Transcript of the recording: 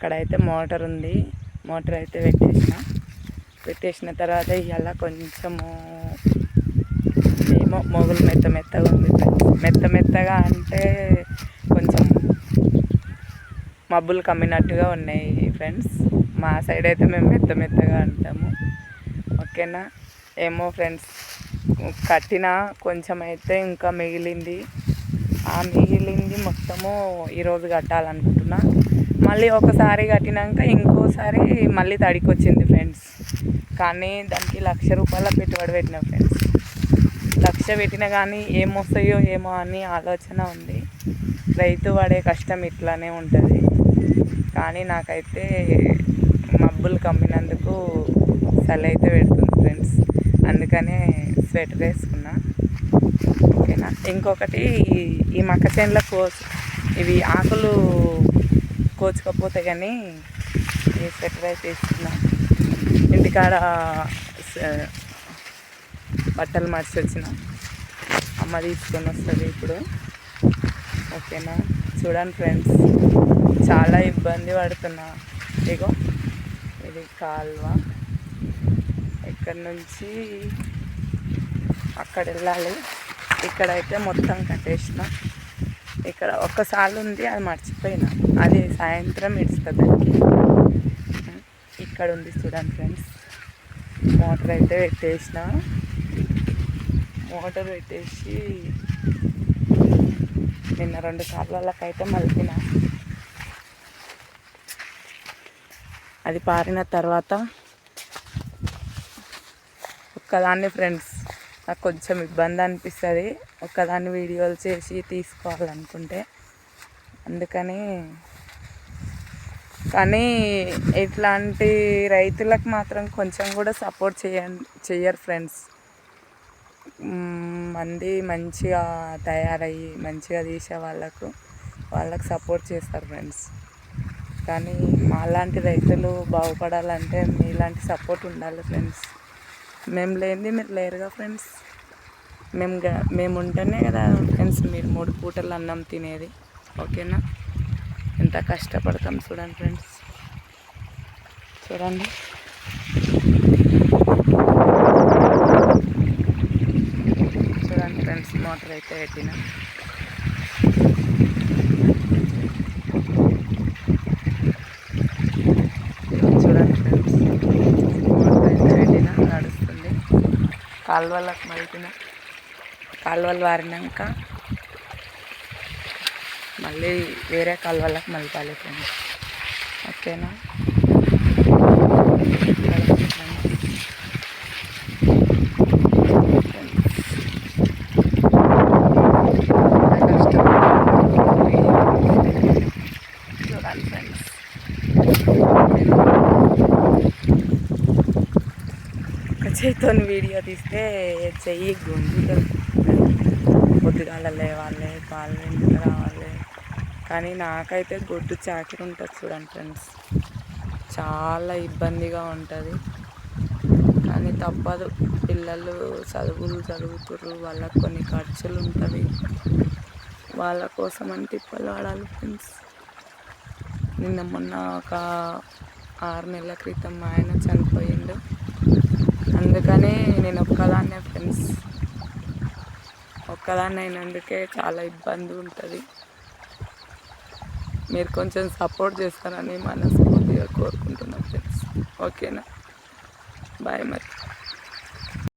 ఇక్కడైతే మోటార్ ఉంది. మోటార్ అయితే పెట్టేసిన. పెట్టేసిన తర్వాత ఇవాళ కొంచెము ఏమో మొగులు మెత్త మెత్తగా ఉంది మెత్త మెత్తగా అంటే కొంచెం మబ్బులు కమ్మినట్టుగా ఉన్నాయి ఫ్రెండ్స్. మా సైడ్ అయితే మేము మెత్త మెత్తగా అంటాము. ఓకేనా? ఏమో ఫ్రెండ్స్ కట్టిన కొంచెం అయితే ఇంకా మిగిలింది. ఆ మిగిలింది మొత్తము ఈరోజు కట్టాలనుకుంటున్నా. మళ్ళీ ఒకసారి కట్టినాక ఇంకోసారి మళ్ళీ తడికి వచ్చింది ఫ్రెండ్స్. కానీ దానికి లక్ష రూపాయల పెట్టుబడి పెట్టిన ఫ్రెండ్స్. లక్ష పెట్టినా కానీ ఏమొస్తాయో ఏమో అని ఆలోచన ఉంది. రైతు పడే కష్టం ఇట్లానే ఉంటుంది. కానీ నాకైతే మబ్బులు కమ్మినందుకు చలి అయితే పెడుతుంది ఫ్రెండ్స్. అందుకనే స్వెటర్ వేసుకున్నా. ఓకేనా? ఇంకొకటి ఈ- మక్క చేనుల కోసు ఇవి ఆకులు కోచుకపోతే కానీ ఈ స్వెటర్ ఇంటికాడ బట్టలు మార్చి వచ్చిన. అమ్మ తీసుకొని వస్తుంది ఇప్పుడు. ఓకేనా? చూడండి ఫ్రెండ్స్ చాలా ఇబ్బంది పడుతున్నా. ఇగో ఇది కాల్వ. ఇక్కడ నుంచి అక్కడ వెళ్ళాలి. ఇక్కడైతే మొత్తం కట్టేసిన. ఇక్కడ ఒక్కసారి ఉంది అది మర్చిపోయినా. అది సాయంత్రం ఇడుస్తుంది ఇక్కడ ఉంది చూడండి ఫ్రెండ్స్. మోటార్ అయితే పెట్టేసిన. మోటార్ పెట్టేసి నిన్న రెండు కాలువలకైతే మలిపిన. అది పారిన తర్వాత ఒక్కదాన్ని ఫ్రెండ్స్. నాకు కొంచెం ఇబ్బంది అనిపిస్తుంది. ఒకదాన్ని వీడియోలు చేసి తీసుకోవాలనుకుంటే. అందుకని కానీ ఇట్లాంటి రైతులకు మాత్రం కొంచెం కూడా సపోర్ట్ చేయండి చెయ్యరు ఫ్రెండ్స్. మంది మంచిగా తయారయ్యి మంచిగా తీసే వాళ్ళకు వాళ్ళకు సపోర్ట్ చేస్తారు ఫ్రెండ్స్. కానీ మాలాంటి రైతులు బాగుపడాలంటే మీలాంటి సపోర్ట్ ఉండాలి ఫ్రెండ్స్. మేము లేనిది మీరు లేరుగా ఫ్రెండ్స్. మేము మేము ఉంటేనే కదా ఫ్రెండ్స్ మీరు మూడు పూటలు అన్నం తినేది. ఓకేనా? ఎంత కష్టపడతాం చూడండి ఫ్రెండ్స్. చూడండి. చూడండి ఫ్రెండ్స్ మోటార్ అయితే పెట్టినా చూడండి ఫ్రెండ్స్ మోటార్ అయితే పెట్టిన నడుస్తుంది కాలువలకు మలిపిన కాలువలు వారినాక మళ్ళీ వేరే కాలువలకు మలపాలి ఫ్రెండ్స్ ఓకేనా చూడండి ఫ్రెండ్స్. చూడాలి ఫ్రెండ్స్ ఒక చేతితో వీడియో తీస్తే చెయ్యి గుంజుతుంది పొద్దుగాల లేవాలి పాలు ఎందుకు రావాలి. కానీ నాకైతే గొడ్డు చాకిరి ఉంటుంది చూడండి ఫ్రెండ్స్. చాలా ఇబ్బందిగా ఉంటుంది. కానీ తప్పదు. పిల్లలు చదువులు చదువుతుర్రు వాళ్ళకి కొన్ని ఖర్చులు ఉంటుంది వాళ్ళ కోసం అని తిప్పలు ఆడాలి ఫ్రెండ్స్. నిన్న మొన్న ఒక ఆరు నెలల క్రితం మా ఆయన చనిపోయిండు. అందుకనే నేను ఒక్కదాన్నే ఫ్రెండ్స్ ఒక్కదాన్ని అయినందుకే చాలా ఇబ్బంది ఉంటుంది. మీరు కొంచెం సపోర్ట్ చేస్తారని మనస్ఫూర్తిగా కోరుకుంటున్నాను ఫ్రెండ్స్ ఓకేనా బాయ్ మరి.